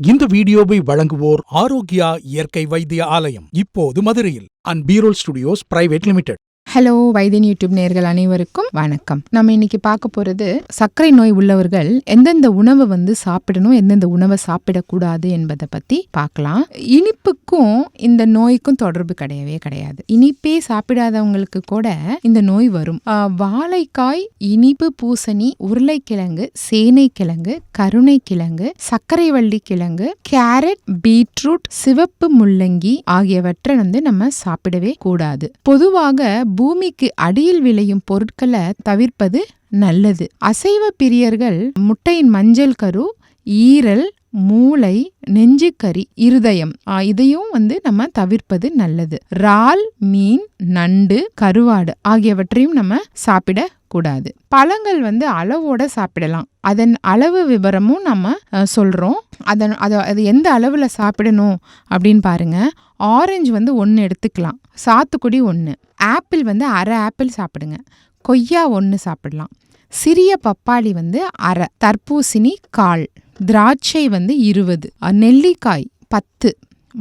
இந்த வீடியோவை வழங்குவோர் ஆரோக்கியா இயற்கை வைத்திய ஆலயம் இப்போது மதுரையில். அண்ட் பீரோல் ஸ்டுடியோஸ் பிரைவேட் லிமிடெட். ஹலோ வைத்தியன் யூடியூப் நேர்கள் அனைவருக்கும் வணக்கம். நம்ம இன்னைக்கு பார்க்க போறது சர்க்கரை நோய் உள்ளவர்கள் எந்தெந்த உணவை வந்து சாப்பிடணும் எந்தெந்த உணவை சாப்பிடக்கூடாது என்பதை பத்தி பார்க்கலாம். இனிப்புக்கும் இந்த நோய்க்கும் தொடர்பு கிடையவே கிடையாது. இனிப்பே சாப்பிடாதவங்களுக்கு கூட இந்த நோய் வரும். வாழைக்காய் இனிப்பு பூசணி உருளைக்கிழங்கு சேனை கிழங்கு கருணைக்கிழங்கு சர்க்கரை வள்ளி கிழங்கு கேரட் பீட்ரூட் சிவப்பு முள்ளங்கி ஆகியவற்றை வந்து நம்ம சாப்பிடவே கூடாது. பொதுவாக பூமிக்கு அடியில் விளையும் பொருட்களை தவிர்ப்பது நல்லது. அசைவ பிரியர்கள் முட்டையின் மஞ்சள் கரு ஈரல் மூளை நெஞ்சுக்கறி இருதயம் இதையும் வந்து நம்ம தவிர்ப்பது நல்லது. இறால் மீன் நண்டு கருவாடு ஆகியவற்றையும் நம்ம சாப்பிட கூடாது பழங்கள் வந்து அளவோட சாப்பிடலாம். அதன் அளவு விவரமும் நம்ம சொல்கிறோம் அதன் அதை அது எந்த அளவில் சாப்பிடணும் அப்படின்னு பாருங்கள் ஆரஞ்சு வந்து ஒன்று எடுத்துக்கலாம். சாத்துக்குடி ஒன்று ஆப்பிள் வந்து அரை ஆப்பிள் சாப்பிடுங்க. கொய்யா ஒன்று சாப்பிடலாம். சிறிய பப்பாளி வந்து அரை தர்பூசணி கால் திராட்சை வந்து இருபது நெல்லிக்காய் பத்து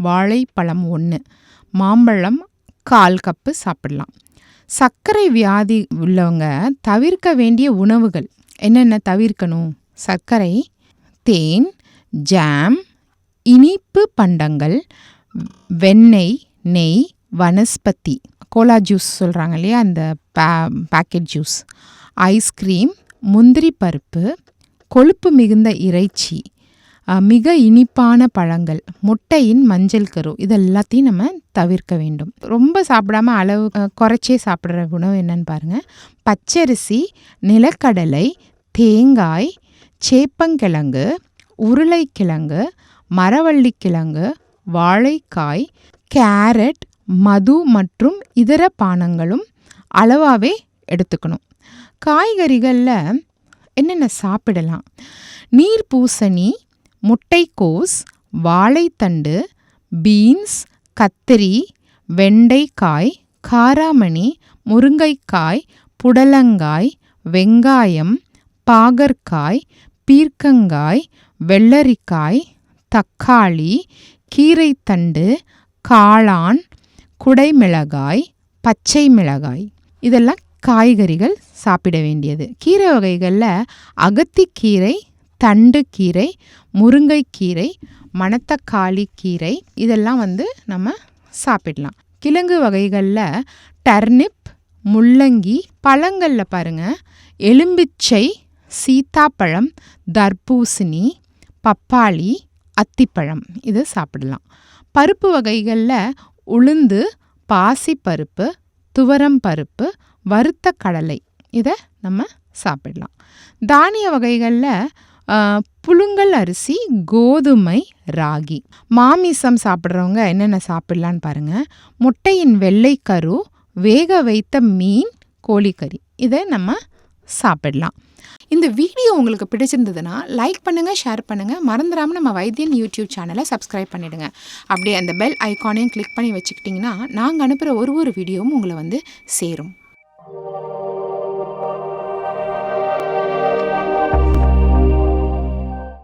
வாழைப்பழம் ஒன்று மாம்பழம் கால் கப்பு சாப்பிடலாம். சர்க்கரை வியாதி உள்ளவங்க தவிர்க்க வேண்டிய உணவுகள். என்னென்ன தவிர்க்கணும்? சர்க்கரை தேன் ஜாம் இனிப்பு பண்டங்கள் வெண்ணெய் நெய் வனஸ்பதி கோலா ஜூஸ் சொல்கிறாங்க இல்லையா? அந்த பே பேக்கெட் ஜூஸ் ஐஸ்கிரீம் முந்திரி பருப்பு கொழுப்பு மிகுந்த இறைச்சி. மிக இனிப்பான பழங்கள். முட்டையின் மஞ்சள் கரு. இது எல்லாத்தையும் நம்ம தவிர்க்க வேண்டும். ரொம்ப சாப்பிடாம அளவு குறைச்சே சாப்பிட்ற உணவு என்னன்னு பாருங்க. பச்சரிசி நிலக்கடலை தேங்காய் சேப்பங்கிழங்கு உருளைக்கிழங்கு மரவள்ளிக்கிழங்கு வாழைக்காய் கேரட் மது மற்றும் இதர பானங்களும் அளவாகவே எடுத்துக்கணும். காய்கறிகளில் என்னென்ன சாப்பிடலாம்? நீர் பூசணி முட்டைக்கோஸ் வாழைத்தண்டு பீன்ஸ் கத்திரி வெண்டைக்காய் காராமணி முருங்கைக்காய் புடலங்காய் வெங்காயம் பாகற்காய் பீர்க்கங்காய் வெள்ளரிக்காய் தக்காளி கீரைத்தண்டு காளான் குடைமிளகாய் பச்சை மிளகாய் இதெல்லாம் காய்கறிகள் சாப்பிட வேண்டியது. கீரை வகைகளில் அகத்திக்கீரை தண்டுக்கீரை முருங்கைக்கீரை மணத்தக்காளி கீரை இதெல்லாம் வந்து நம்ம சாப்பிடலாம். கிழங்கு வகைகளில் டர்னிப் முள்ளங்கி பழங்களில் பாருங்கள் எலும்பிச்சை சீத்தாப்பழம் தர்பூசணி பப்பாளி அத்திப்பழம் இது சாப்பிடலாம். பருப்பு வகைகளில் உளுந்து பாசிப்பருப்பு துவரம் பருப்பு வறுத்த கடலை இதை நம்ம சாப்பிடலாம். தானிய வகைகளில் புழுங்கல் அரிசி கோதுமை ராகி. மாமிசம் சாப்பிட்றவங்க என்னென்ன சாப்பிடலான்னு பாருங்கள் முட்டையின் வெள்ளைக்கரு வேக வைத்த மீன் கோழிக்கறி. இதை நம்ம சாப்பிடலாம். இந்த வீடியோ உங்களுக்கு பிடிச்சிருந்ததுன்னா லைக் பண்ணுங்கள் ஷேர் பண்ணுங்கள் மறந்துடாமல் நம்ம வைத்தியன் யூடியூப் சேனலை சப்ஸ்கிரைப் பண்ணிவிடுங்க அப்படியே அந்த பெல் ஐக்கானையும் கிளிக் பண்ணி வச்சுக்கிட்டிங்கன்னா நாங்கள் அனுப்புகிற ஒரு ஒரு வீடியோவும் உங்களை வந்து சேரும்.